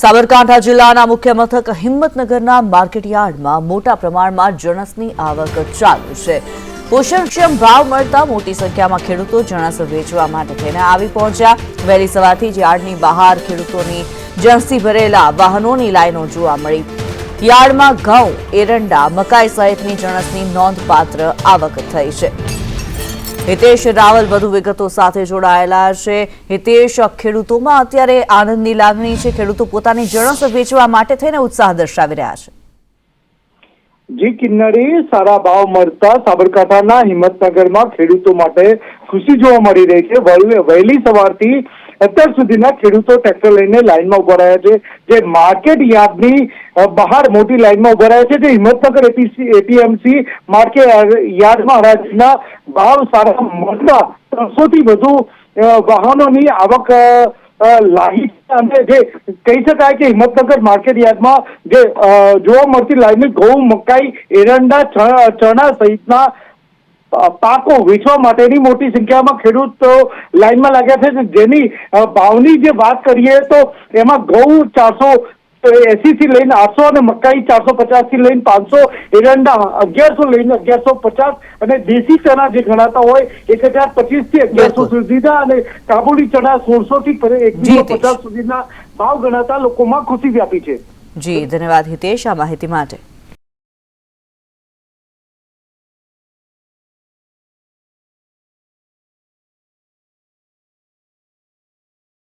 સાબરકાંઠા જિલ્લાના મુખ્ય મથક હિંમતનગરના માર્કેટયાર્ડમાં મોટા પ્રમાણમાં જણસની આવક ચાલુ છે. પોષણક્ષમ ભાવ મળતા મોટી સંખ્યામાં ખેડૂતો જણસ વેચવા માટે થઈને આવી પહોંચ્યા. વહેલી સવારથી જ યાર્ડની બહાર ખેડૂતોની જણસથી ભરેલા વાહનોની લાઈનો જોવા મળી. યાર્ડમાં ઘઉં, એરંડા, મકાઈ સહિતની જણસની નોંધપાત્ર આવક થઈ છે. હિતેશ રાવલ વધુ વિગતો સાથે જોડાયેલા છે. હિતેશ, ખેડૂતોમાં અત્યારે આનંદની લાગણી છે. ખેડૂતો પોતાની જણસ વેચવા માટે થઈને ઉત્સાહ દર્શાવી રહ્યા છે. જી કિન્નરી સારા ભાવ મળતા સાબરકાંઠાના હિંમતનગરમાં ખેડૂતો માટે ખુશી જોવા મળી રહી છે. વહેલી સવારથી અત્યાર સુધીના ખેડૂતો ટ્રેક્ટર લઈને લાઈનમાં ઊભા રહ્યા છે. જે માર્કેટ યાર્ડની બહાર મોટી લાઈનમાં ઊભા રહ્યા છે. જે હિંમતનગર એપીએમસી માર્કેટ યાર્ડમાં હરાજીના ભાવ સારા મળતા ત્રણસો થી વધુ વાહનોની આવક અ, અને હિંમતનગર માર્કેટ યાર્ડમાં જે જોવા મળતી લાઈન ઘઉં મકાઈ એરંડા ચણા સહિતના પાકો વેચવા માટેની મોટી સંખ્યામાં ખેડૂતો લાઈનમાં લાગ્યા છે. જેની ભાવની જે વાત કરીએ તો એમાં ઘઉં ચારસો એસી થી લઈને આઠસો અને મકાઈ ચારસો પચાસથી લઈને પાંચસો એરંડા અગિયારસો લઈને અગિયારસો પચાસ અને દેશી ચણા જે ગણાતા હોય એક હજાર પચીસથી અગિયારસો સુધીના અને કાબુલી ચણા સોળસો થી એકસો પચાસ સુધીના ભાવ ગણાતા લોકોમાં ખુશી વ્યાપી છે. જી ધન્યવાદ હિતેશ આ માહિતી માટે.